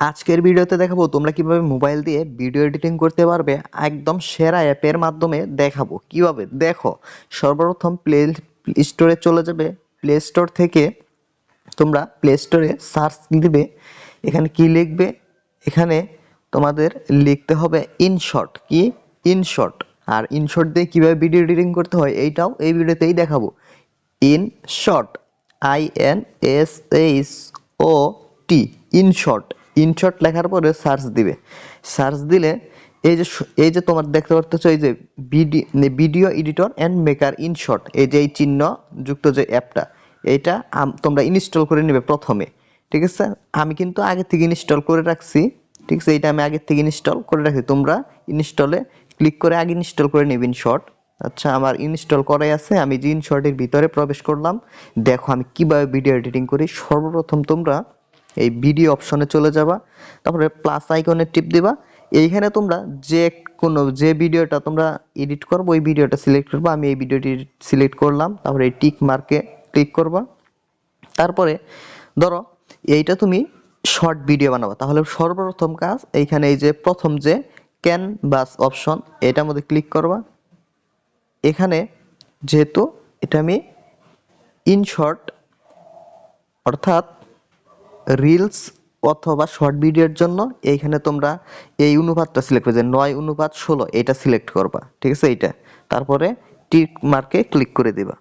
আজকের ভিডিওতে দেখাবো তোমরা কীভাবে মোবাইল দিয়ে ভিডিও এডিটিং করতে পারবে একদম সেরা অ্যাপের মাধ্যমে দেখাবো। কীভাবে? দেখো, সর্বপ্রথম প্লে স্টোরে চলে যাবে। প্লে স্টোর থেকে তোমরা প্লে স্টোরে সার্চ দিবে। এখানে কি লিখবে? এখানে তোমাদের লিখতে হবে ইনশট কি? ইনশট আর ইনশট দিয়ে কীভাবে ভিডিও এডিটিং করতে হয় এইটাও এই ভিডিওতেই দেখাবো। InShot I N S H O T InShot InShot লেখার পরে সার্চ দিবে। সার্চ দিলে এই যে এই যে তোমার দেখতে পারতেছো, এই যে video editor and maker InShot এই যে এই চিহ্ন যুক্ত যে অ্যাপটা আম- তোমরা ইনস্টল করে নেবে প্রথমে, ঠিক আছে? আমি কিন্তু আগে থেকে ইনস্টল করে রাখছি, ঠিক আছে? এটা আমি আগে থেকে ইনস্টল করে রাখছি। তোমরা ইনস্টলে ক্লিক করে আগে ইনস্টল করে নেবে ইনশট আচ্ছা আমার ইনস্টল করাই আছে। আমি যে ইনশটের ভিতরে প্রবেশ করলাম, দেখো আমি কীভাবে ভিডিও এডিটিং করি। সর্বপ্রথম তোমরা এই ভিডিও অপশনে চলে যাবা। তারপরে প্লাস আইকনে টিপ দিবা। এইখানে তোমরা যে কোনো, যে ভিডিওটা তোমরা এডিট করব, ওই ভিডিওটা সিলেক্ট করবা। আমি এই ভিডিওটি সিলেক্ট করলাম। তারপরে টিক মার্কে ক্লিক করবা। তারপরে ধরো, এইটা তুমি শর্ট ভিডিও বানাবা। তাহলে সর্বপ্রথম কাজ এইখানে এই যে প্রথম যে ক্যানভাস অপশন এটার মধ্যে ক্লিক করবা। এখানে যেহেতু এটা আমি ইনশর্ট অর্থাৎ রিলস অথবা শর্ট ভিডিওর জন্য এইখানে তোমরা এই অনুপাতটা সিলেক্ট করবে নয় অনুপাত ষোলো, এটা সিলেক্ট করবা, ঠিক আছে? এইটা। তারপরে টিক মার্কে ক্লিক করে দিবা।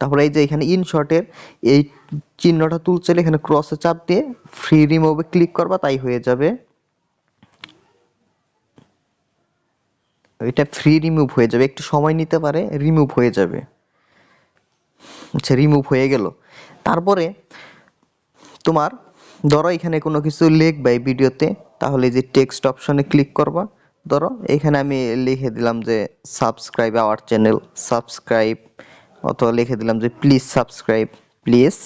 তারপরে এই যে এখানে ইনশর্টের এই চিহ্নটা তুলছে এখানে ক্রসে চাপ দিয়ে ফ্রি রিমুভে ক্লিক করবা, তাই হয়ে যাবে। এটা ফ্রি রিমুভ হয়ে যাবে। একটু সময় নিতে পারে রিমুভ হয়ে যাবে। আচ্ছা রিমুভ হয়ে গেল। তারপরে তোমার ধরো এখানে কোনো কিছু লিখবা এই ভিডিওতে, তাহলে যে টেক্সট অপশনে ক্লিক করবা, ধরো এখানে আমি লিখে দিলাম যে সাবস্ক্রাইব আওয়ার চ্যানেল সাবস্ক্রাইব অথবা লিখে দিলাম যে please subscribe please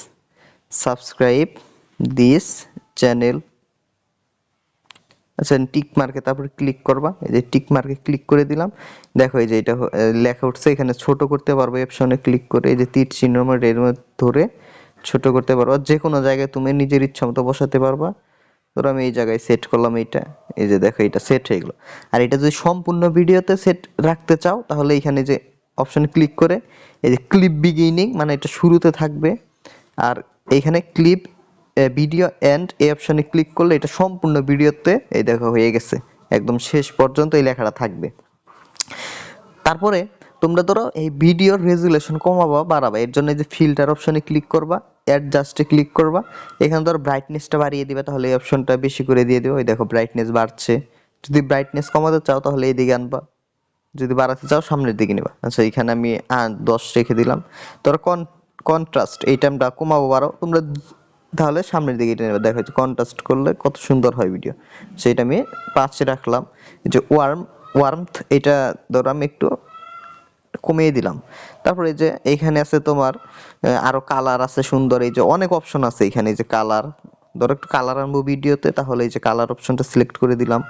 subscribe this channel আচ্ছা টিক মার্কে তারপরে ক্লিক করবা, এই যে টিক মার্কে ক্লিক করে দিলাম। দেখো এই যে এটা লেখা উঠছে, এখানে ছোট করতে পারব অপশনে ক্লিক করে, এই যে তীর চিহ্ন ধরে ছোট করতে পারবা। যে কোনো জায়গায় তুমি নিজের ইচ্ছা মতো বসাতে পারবা। ধরো আমি এই জায়গায় সেট করলাম এইটা। এই যে দেখো এটা সেট হয়ে গেলো। আর এটা যদি সম্পূর্ণ ভিডিওতে সেট রাখতে চাও, তাহলে এখানে যে অপশনে ক্লিক করে, এই যে ক্লিপ বিগিনিং মানে এটা শুরুতে থাকবে। আর এইখানে ক্লিপ ভিডিও এন্ড এই অপশনে ক্লিক করলে এটা সম্পূর্ণ ভিডিওতে, এই দেখো হয়ে গেছে। একদম শেষ পর্যন্ত এই লেখাটা থাকবে। তারপরে তোমরা ধরো এই ভিডিওর রেজুলেশন কমাবা, বাড়াবা। এর জন্য যে ফিল্টার অপশনে ক্লিক করবা অ্যাডজাস্টে ক্লিক করবা, এখানে ধরো ব্রাইটনেসটা বাড়িয়ে দিবা, তাহলে এই অপশনটা বেশি করে দিয়ে দিও ওই দেখো ব্রাইটনেস বাড়ছে। যদি ব্রাইটনেস কমাতে চাও, তাহলে এইদিকে আনবা। যদি বাড়াতে চাও, সামনের দিকে নিবা। আচ্ছা এখানে আমি দশ রেখে দিলাম। ধরো কন কন্ট্রাস্ট এই টাইমটা কমাবো, বাড়াও। তোমরা তাহলে সামনের দিকে এটা নেবে। দেখো কন্ট্রাস্ট করলে কত সুন্দর হয় ভিডিও সেটা আমি পাঁচে রাখলাম। যে ওয়ার্ম ওয়ার্মথ এটা ধরো আমি একটু কমিয়ে দিলাম। তারপরে যে এইখানে আছে তোমার আরও কালার আছে সুন্দর, এই যে অনেক অপশন আছে এখানে, এই যে কালার ধরো একটু কালার আনব ভিডিওতে, তাহলে এই যে কালার অপশনটা সিলেক্ট করে দিলাম।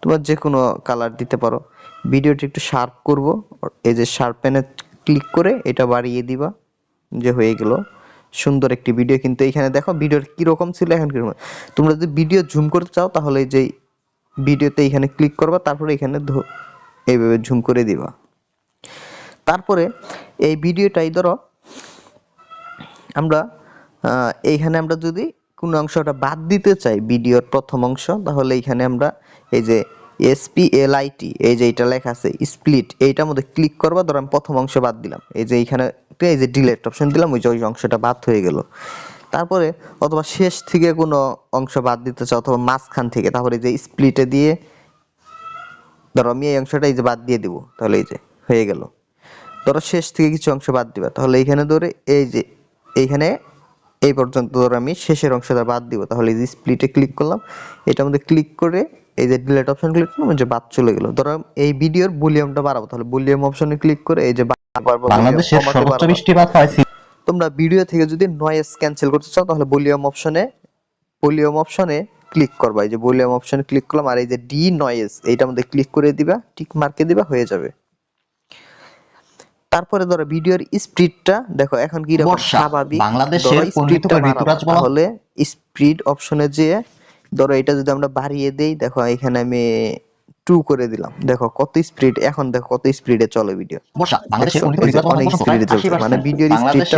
তোমার যে কোনো কালার দিতে পারো। ভিডিওটি একটু শার্প করব, এই যে শার্পেনে ক্লিক করে এটা বাড়িয়ে দিবা, যে হয়ে গেল। সুন্দর একটি ভিডিও কিন্তু এখানে দেখো ভিডিওর কীরকম ছিল এখন কীরকম তোমরা যদি ভিডিও জুম করতে চাও, তাহলে এই যে ভিডিওতে এখানে ক্লিক করবা, তারপরে এখানে এইভাবে ঝুম করে দিবা। তারপরে এই ভিডিওটাই ধরো, আমরা এইখানে আমরা যদি কোনো অংশটা বাদ দিতে চাই ভিডিওর প্রথম অংশ, তাহলে এইখানে আমরা এই যে এসপিএলআইটি এই যে এটা লেখা আছে স্প্লিট এইটার মধ্যে ক্লিক করবা, ধরো আমি প্রথম অংশ বাদ দিলাম। এই যে এইখানে এই যে ডিলেট অপশন দিলাম, ওই যে ওই অংশটা বাদ হয়ে গেল। তারপরে অথবা শেষ থেকে কোনো অংশ বাদ দিতে চাও, অথবা মাঝখান থেকে, তারপরে এই যে স্প্লিটে দিয়ে, ধরো আমি এই অংশটা এই যে বাদ দিয়ে দিব, তাহলে এই যে হয়ে গেল। ধরো শেষ থেকে কিছু অংশ বাদ দিবা। তাহলে এইখানে ধরে এই যে এইখানে এই পর্যন্ত ধরো আমি শেষের অংশটা বাদ দিব। তাহলে এই যে স্প্লিটে ক্লিক করলাম এটার মধ্যে ক্লিক করে এই যে ডিলেট অপশন ক্লিক করলাম যে বাদ চলে গেল। ধরো এই ভিডিওর ভলিউমটা বাড়াবো। তাহলে ভলিউম অপশনে ক্লিক করে এই যে বাংলাদেশের সর্বোচ্চ বৃষ্টিপাত হয় তোমরা ভিডিও থেকে যদি নয়েজ ক্যান্সেল করতে চাও তাহলে ভলিউম অপশনে ভলিউম অপশনে ক্লিক করবা। এই যে ভলিউম অপশনে ক্লিক করলাম আর এই যে ডি নয়েজ এইটার মধ্যে ক্লিক করে দিবা টিক মার্কে দিবা হয়ে যাবে। তারপরে ধরো ভিডিওর স্পিডটা দেখো এখন কি রকম স্বাভাবিক। বাংলাদেশের স্পিডটা তাহলে স্পিড অপশনে যেয়ে ধরো এটা যদি আমরা বাড়িয়ে দেই দেখো এখানে আমি টু করে দিলাম। দেখো কত স্পিড এখন দেখো কত স্পিডে চলে ভিডিও অনেক চলছে। মানে ভিডিওর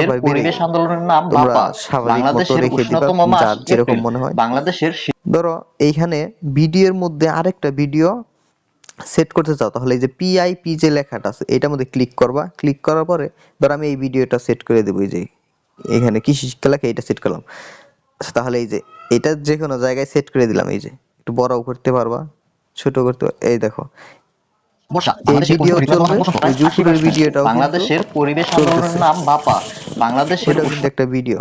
বেড়ে পরিবেশ আন্দোলনের নাম তোমরা স্বাভাবিক মতো রেখে দিবা, উষ্ণতম মাস যার যেরকম মনে হয়। বাংলাদেশের ধরো এইখানে ভিডিওর মধ্যে আরেকটা ভিডিও সেট করতে চাও তাহলে এই যে পিআইপি যে লেখাটা আছে এটার মধ্যে ক্লিক করবা। ক্লিক করার পরে ধরো আমি এই ভিডিওটা সেট করে দেবো এই যে এখানে কৃষি শিক্ষা লেখা এটা সেট করলাম। আচ্ছা, তাহলে এই যে এটা যে কোনো জায়গায় সেট করে দিলাম এই যে একটু বড়ও করতে পারবা ছোট করতে এই দেখো। বাংলাদেশের ভিডিও উন্নতি পরিকল্পনা চলবে, ঘোষণা এই প্রায় যে উপরের 80% ভিডিওটাও কিন্তু পরিবেশ আন্দোলনের নাম বাপা বাংলাদেশের একটা ভিডিও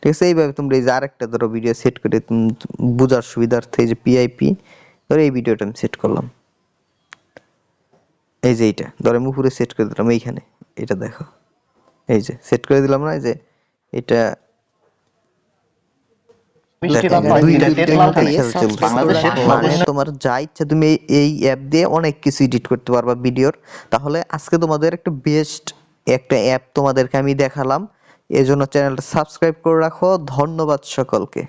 ঠিক আছে এইভাবে তোমরা এই যে আরেকটা ধরো ভিডিও সেট করে বোঝার সুবিধার্থে এই যে পিআইপি ধরো এই ভিডিওটা আমি সেট করলাম। এই যে এইটা ধরো আমি উপরে সেট করে দিলাম এইখানে এটা দেখো। এই যে সেট করে দিলাম না এই যে এটা মানে তোমার যা ইচ্ছা তুমি এই- এই অ্যাপ দিয়ে অনেক কিছু এডিট করতে পারবা ভিডিওর। তাহলে আজকে তোমাদের একটা বেস্ট একটা অ্যাপ তোমাদেরকে আমি দেখালাম। এজন্য চ্যানেলটা সাবস্ক্রাইব করে রাখো। ধন্যবাদ সকলকে।